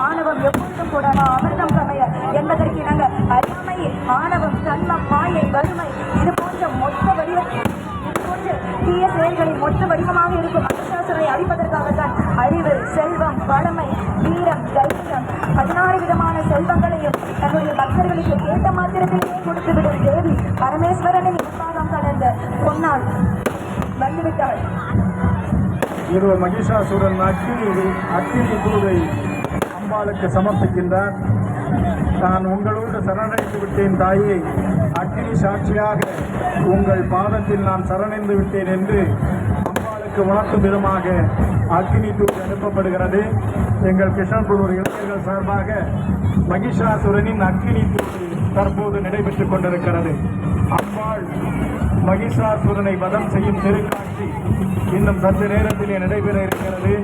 ஆணவம் எப்பொழுதும் கூட அமிர்தம் சமய என்பதற்கு இணங்க அறியாமை ஆணவம் தன்மம் மாயை வறுமை இது போன்ற மொத்த வடிவம் இது போன்ற தீய செயல்களின் மொத்த வடிவமாக இருக்கும் மனுஷாசுரை அழிப்பதற்காகத்தான் அறிவு செல்வம் வளமை வீரம் தைரியம் பதினாறு விதமான செல்வங்களையும் தன்னுடைய பக்தர்களுக்கு கேட்ட மாத்திரத்திலேயே கொடுத்துவிடும் தேவி? பரமேஸ்வரனின் உற்சாகம் கலந்த பொன்னால் வந்துவிட்டாள். இருவர் மகிஷாசுரன் அக்கினி அக்கினி தூதை அம்பாளுக்கு சமர்ப்பிக்கின்றார். நான் உங்களோடு சரணடைந்து விட்டேன் தாயே. அக்னி சாட்சியாக உங்கள் பாதத்தில் நான் சரணடைந்து விட்டேன் என்று அம்பாளுக்கு உணர்த்தும் விதமாக அக்னி தூக்கி அனுப்பப்படுகிறது. எங்கள் கிருஷ்ணபுரூர் இளைஞர்கள் சார்பாக மகிஷாசுரனின் அக்னி தூக்கி தற்போது நடைபெற்றுக் கொண்டிருக்கிறது. அம்பாள் மகிஷாசுரனை வதம் செய்யும் திருக்காட்சி இன்னும் சற்று நேரத்திலே நடைபெற இருக்கிறது.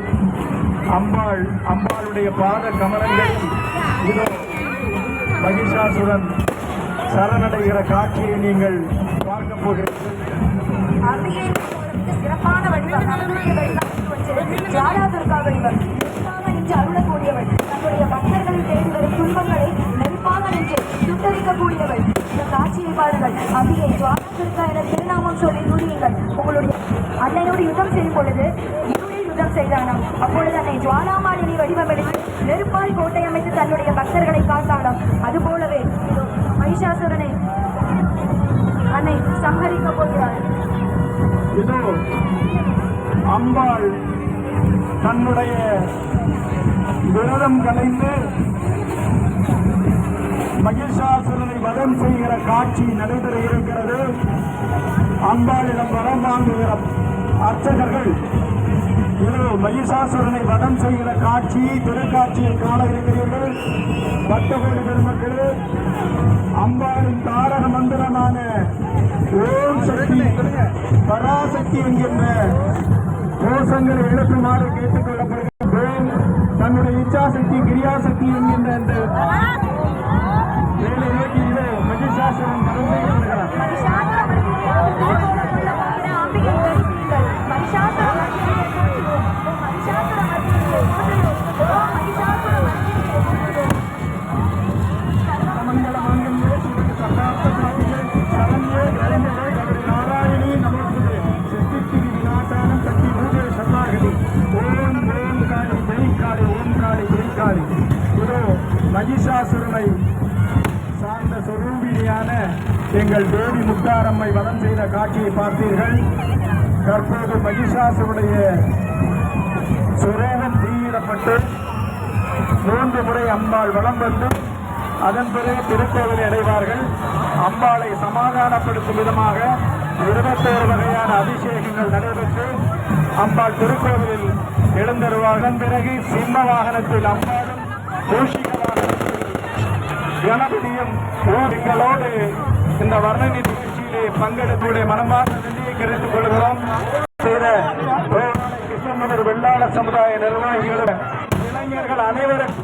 அம்பாள் அம்பாளுடைய பாத கமலங்களில் இதோ மகிஷாசுரன் சரணடைகிற காட்சியை நீங்கள் பார்க்க போகிறீர்கள். அம்பிகை ஒரு சிறப்பான வடிவம் நம்முடைய வடிவம் வச்சு அருளக்கூடியவள் தன்னுடைய பக்தர்களை தேடி துன்பங்களை நெருப்பாக நின்று சுட்டரிக்கக்கூடியவள் இந்த காட்சியை பாருங்கள் அம்பிகை ஜுவாலா துர்கா என திருநாமம் சொல்லி நுழியுங்கள் உங்களுடைய அன்னையோடு யுத்தம் செய்யும் பொழுது யுத்தம் செய்தானாம். அப்பொழுது அன்னை ஜுவாலாமாலினி வடிவமெடுத்து நெருப்பால் கோட்டை அமைத்து தன்னுடைய பக்தர்களை காத்தாளாம் அதுபோலவே மகிஷாசுரனை அன்னை சம்ஹரிக்க போகிறார். இதோ அம்பாள் தன்னுடைய விரதம் கலைந்து மகிஷாசுரனை வதம் செய்கிற காட்சி நடைபெற இருக்கிறது. அம்பாளிடம் வரம் வாங்குகிற அர்ச்சகர்கள் இதோ மகிஷாசுரனை வதம் செய்கிற காட்சி திருக்காட்சியை காண இருக்கிறீர்கள் பட்டகோடி பெருமக்களே அம்பாளின் தாரக மந்திரமான ஓம் சக்தி பராசக்தி என்கின்ற கோஷங்களை எழுப்புமாறு கேட்டுக்கொள்ளப்படுகிறது தன்னுடைய இச்சாசக்தி கிரியாசக்தி என்கின்ற அந்த இதோ மகிஷாசுரனை சார்ந்த சொரூபிணியான எங்கள் தேவி முத்தாரம்மை வதம் செய்த காட்சியை பார்த்தீர்கள். தற்போது மகிஷாசுருடைய சுரேகம் தீயிடப்பட்டு மூன்று முறை அம்பாள் வளம் வந்து அதன் பிறகு திருக்கோவிலை அடைவார்கள். அம்பாளை சமாதானப்படுத்தும் விதமாக இருபத்தோரு வகையான அபிஷேகங்கள் நடைபெற்று அம்பாள் திருக்கோவிலில் எழுந்தருவார் அதன் பிறகு சிம்ம வாகனத்தில் அம்பாள் கணபதியும் ஊர்களோடு இந்த வர்ணனை நிகழ்ச்சியிலே பங்கெடுத்துடைய மனமார்ந்த நன்றியை கிடைத்துக் கொள்கிறோம். செய்த கிருஷ்ணமலர் வெள்ளாள சமுதாய நிர்வாகிகள் இளைஞர்கள் அனைவரும்